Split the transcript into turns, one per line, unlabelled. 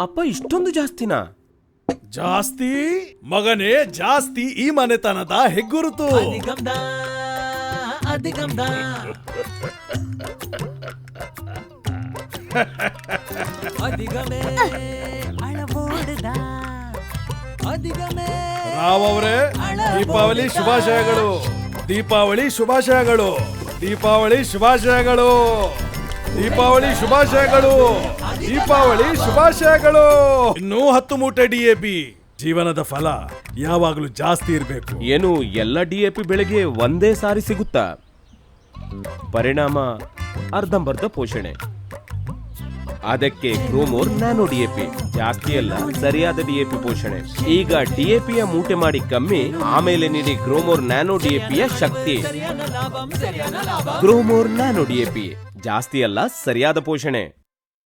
ಅಪ್ಪ ಇಷ್ಟೊಂದು ಜಾಸ್ತಿನಾ?
ಜಾಸ್ತಿ? ಮಗನೇ ಜಾಸ್ತಿ ಈ ಮನೆತನದ ಹೆಗ್ಗುರುತು. ರಾವ್ ಅವರೇ ದೀಪಾವಳಿ ಶುಭಾಶಯಗಳು. ದೀಪಾವಳಿ ಶುಭಾಶಯಗಳು. ದೀಪಾವಳಿ ಶುಭಾಶಯಗಳು. ದೀಪಾವಳಿ ಶುಭಾಶಯಗಳು. ದೀಪಾವಳಿ ಶುಭಾಶಯಗಳು. ಇನ್ನೂ ಹತ್ತು ಮೂಟೆ ಡಿ ಎ ಪಿ. ಜೀವನದ ಫಲ ಯಾವಾಗಲೂ ಜಾಸ್ತಿ ಇರಬೇಕು.
ಏನು ಎಲ್ಲ ಡಿ ಎ ಪಿ ಬೆಳೆಗೆ ಒಂದೇ ಸಾರಿ ಸಿಗುತ್ತಾ? ಪರಿಣಾಮ ಅರ್ಧಂಬರ್ಧ ಪೋಷಣೆ. ಅದಕ್ಕೆ ಕ್ರೋಮೋರ್ ನ್ಯಾನೋ ಡಿಎಪಿ ಜಾಸ್ತಿ ಅಲ್ಲ ಸರಿಯಾದ ಡಿಎಪಿ ಪೋಷಣೆ. ಈಗ ಡಿಎಪಿಯ ಮೂಟೆ ಮಾಡಿ ಕಮ್ಮಿ ಆಮೇಲೆ ನೀಡಿ ಕ್ರೋಮೋರ್ ನ್ಯಾನೋ ಡಿಎಪಿಯ ಶಕ್ತಿ. ಕ್ರೋಮೋರ್ ನ್ಯಾನೋ ಡಿಎಪಿ ಜಾಸ್ತಿ ಅಲ್ಲ ಸರಿಯಾದ ಪೋಷಣೆ.